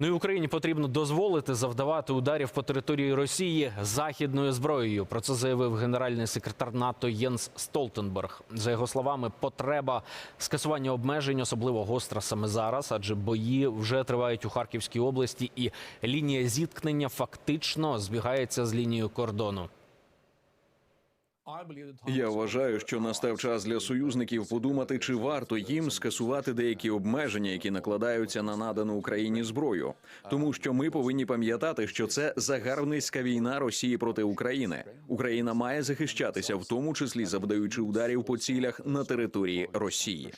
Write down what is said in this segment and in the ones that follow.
Ну і Україні потрібно дозволити завдавати ударів по території Росії західною зброєю. Про це заявив генеральний секретар НАТО Єнс Столтенберг. За його словами, потреба скасування обмежень особливо гостра саме зараз, адже бої вже тривають у Харківській області, і лінія зіткнення фактично збігається з лінією кордону. Я вважаю, що настав час для союзників подумати, чи варто їм скасувати деякі обмеження, які накладаються на надану Україні зброю, тому що ми повинні пам'ятати, що це загарбницька війна Росії проти України. Україна має захищатися, в тому числі завдаючи ударів по цілях на території Росії.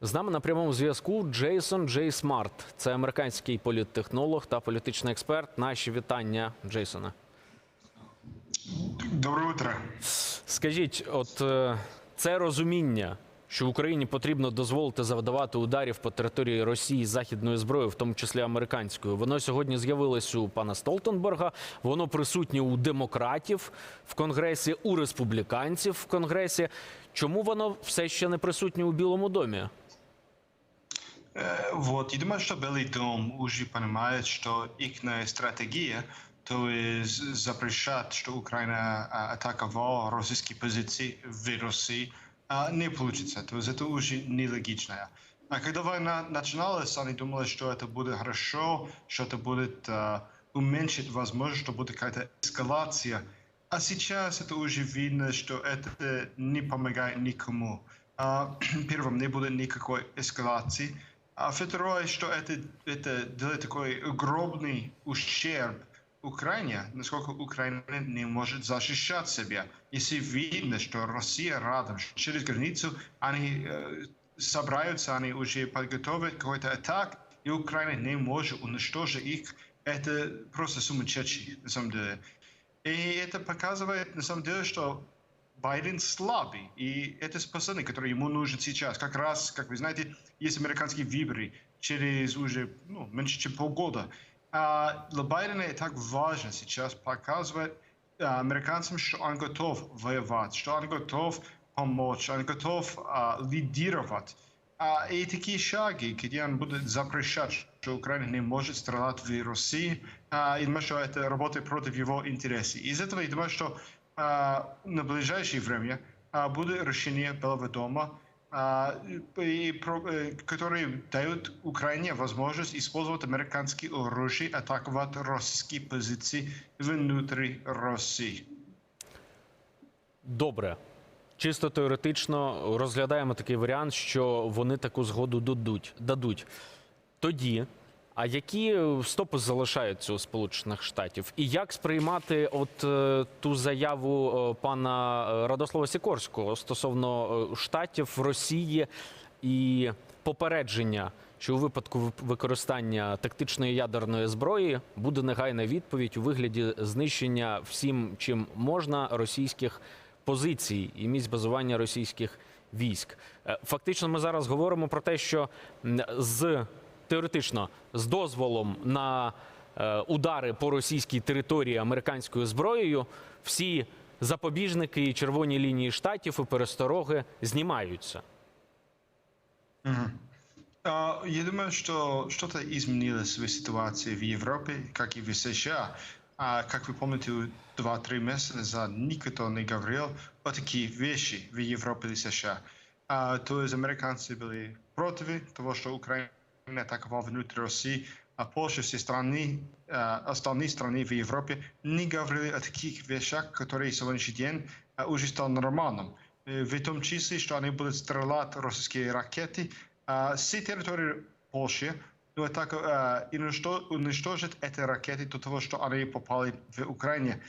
З нами на прямому зв'язку Джейсон Джей Смарт. Це американський політтехнолог та політичний експерт. Наші вітання, Джейсона. Доброе утро. Скажіть, от е, це розуміння, що Україні потрібно дозволити завдавати ударів по території Росії західною зброєю, в тому числі американською, воно сьогодні з'явилось у пана Столтенберга. Воно присутнє у демократів в конгресі, у республіканців в конгресі. Чому воно все ще не присутнє у Білому домі? Вот, я думаю, что Белый дом уже понимает, что их стратегия, то есть запрещать, что Украина а, атаковала российские позиции в России, а, не получится. То есть это уже нелогично. А когда война начиналась, они думали, что это будет хорошо, что это будет а, уменьшить возможность, что будет какая-то эскалация. А сейчас это уже видно, что это не помогает никому. Первым, не будет никакой эскалации. А второе, что это, это делает такой огромный ущерб Украине, насколько Украина не может защищать себя. Если видно, что Россия рядом, через границу, они э, собираются, они уже подготовят какой-то атак, и Украина не может уничтожить их, это просто сумасшедший, на самом деле. И это показывает, на самом деле, что Байден слабый, и это способный, который ему нужен сейчас. Как раз, как вы знаете, есть американские выборы через уже ну, меньше, чем полгода. А для Байдена это так важно сейчас показывать а, американцам, что он готов воевать, что он готов помочь, он готов а, лидировать. А, и такие шаги, где он будет запрещать, что Украина не может стрелять в России, а, я думаю, что это работает против его интересов. Из этого я думаю, что а, на ближайшее время а, будет решение Белого дома, а, и, про- э, которые дают Украине возможность использовать американские оружие, атаковать российские позиции внутри России. Добре. Чисто теоретично розглядаємо такий варіант, що вони таку згоду дадуть. Тоді, а які стопи залишаються у Сполучених Штатів? І як сприймати от е, ту заяву е, пана е, Радослава Сікорського стосовно е, штатів Росії і попередження, що у випадку використання тактичної ядерної зброї буде негайна відповідь у вигляді знищення всім, чим можна російських позицій і місць базування російських військ. Е, Фактично, ми зараз говоримо про те, що з теоретично з дозволом на е, удари по російській території американською зброєю всі запобіжники і червоні лінії штатів і перестороги знімаються. А, Я думаю, что что-то изменилось в ситуации в Европе, как и в США. А, как вы помните, два-три месяца назад никто не говорил о таких вещах в Европе и США. А, то есть американцы были против того, что Украина атаковала внутри России, а Польша, все страны, а, остальные страны в Европе не говорили о таких вещах, которые сегодняшний день а, уже стал нормальным. В том числе, что они будут стрелять российские ракеты а, с территории Польши, но так а, уничтожить эти ракеты до того, что они попали в Украине.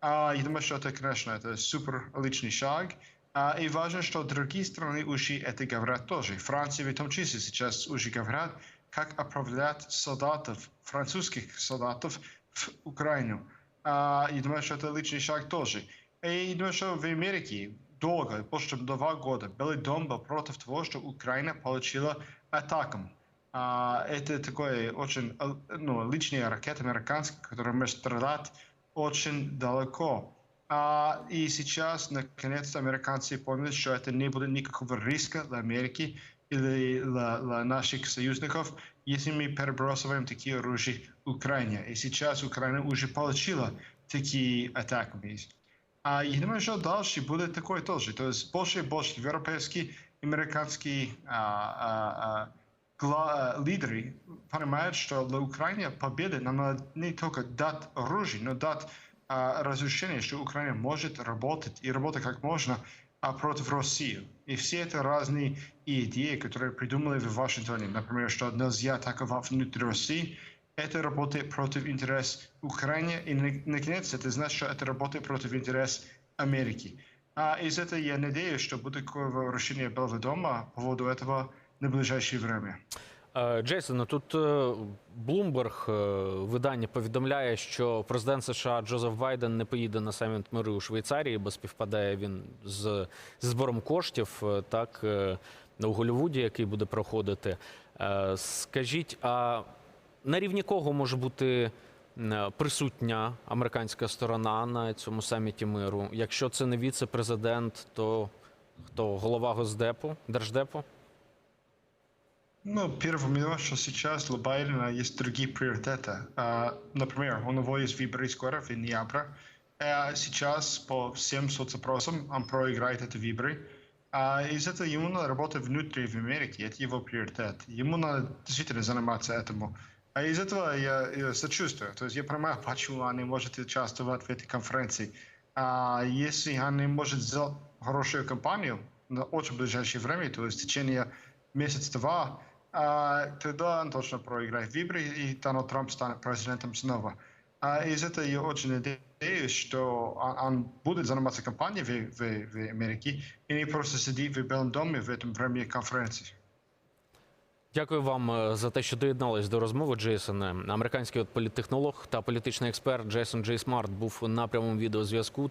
А, я думаю, что это, конечно, это супер личный шаг. А, и важно, что другие страны уже это говорят тоже. Франция в том числе сейчас уже говорят, как отправлять солдатов, французских солдатов в Украину. А, я думаю, что это личный шаг тоже. И думаю, что в Америке долго, больше два года, дом был против того, что Украина получила атаку. А, это такой очень ну, личная ракета американская, которая может стрелять очень далеко. А, и сейчас, наконец-то, американцы поняли, что это не будет никакого риска для Америки. или для, для наших союзников, если мы перебрасываем такие оружия Украине. И сейчас Украина уже получила такие атаки. А я думаю, что дальше будет такое тоже. То есть больше и больше европейские, американские а, а, а, а, лидеры понимают, что для Украины победа нам надо не только дать оружие, но дать а, разрешение, что Украина может работать и работать как можно а, против России. И все это разные идеи, которые придумали в Вашингтоне. Например, что нельзя атаковать внутри России. Это работает против интерес Украины. И, на- наконец, это значит, что это работает против интерес Америки. А из этого я надеюсь, что будет такое решение Белого дома по поводу этого на ближайшее время. Е, Джейсон, тут е, Bloomberg, е, видання повідомляє, що президент США Джозеф Байден не поїде на саміт миру у Швейцарії, бо співпадає він з збором коштів, так у Голлівуді, який буде проходити. Скажіть, а на рівні кого може бути присутня американська сторона на цьому саміті миру? Якщо це не віце-президент, то хто голова Госдепу, Держдепу? Ну, первое, что сейчас для Байдена есть другие приоритеты. А, например, у него есть выборы скоро, в ноябре. А сейчас по всем соцопросам он проиграет эти выборы. А из этого ему надо работать внутри в Америке, это его приоритет. Ему надо действительно заниматься этому. А из этого я, я сочувствую. То есть я понимаю, почему он не может участвовать в этой конференции. А если он не может сделать хорошую кампанию на очень ближайшее время, то есть в течение месяца-два, тогда он точно проиграет выборы, и Дональд Трамп станет президентом снова. А из этого я очень надеюсь, что он, он будет заниматься кампанией в, в, в Америке и не просто сидит в Белом доме в этом время конференции. Дякую вам е, за те, що доєднались до розмови, Джейсоне. Американський от політтехнолог та політичний експерт Джейсон Джей Смарт був на прямому відеозв'язку.